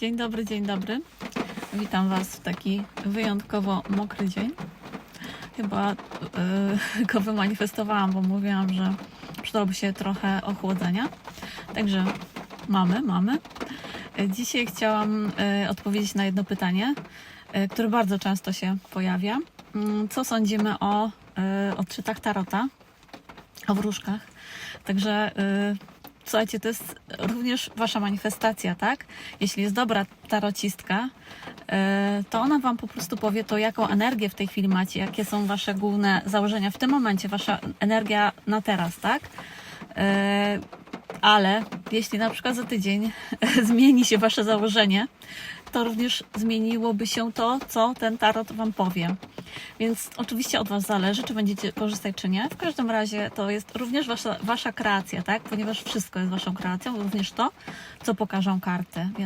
Dzień dobry, dzień dobry. Witam Was w taki wyjątkowo mokry dzień. Chyba yy, go wymanifestowałam, bo mówiłam, że przydałoby się trochę ochłodzenia. Także mamy, mamy. Yy, Dzisiaj chciałam yy, odpowiedzieć na jedno pytanie, yy, które bardzo często się pojawia. Yy, Co sądzimy o yy, odczytach Tarota, o wróżkach? Także yy, słuchajcie, to jest również wasza manifestacja, tak? Jeśli jest dobra tarocistka, e, to ona wam po prostu powie to, jaką energię w tej chwili macie, jakie są wasze główne założenia w tym momencie, wasza energia na teraz, tak? Ale jeśli na przykład za tydzień zmieni się wasze założenie, to również zmieniłoby się to, co ten tarot wam powie. Więc oczywiście od Was zależy, czy będziecie korzystać, czy nie. W każdym razie to jest również wasza, wasza kreacja, tak? Ponieważ wszystko jest Waszą kreacją, również to, co pokażą karty. Więc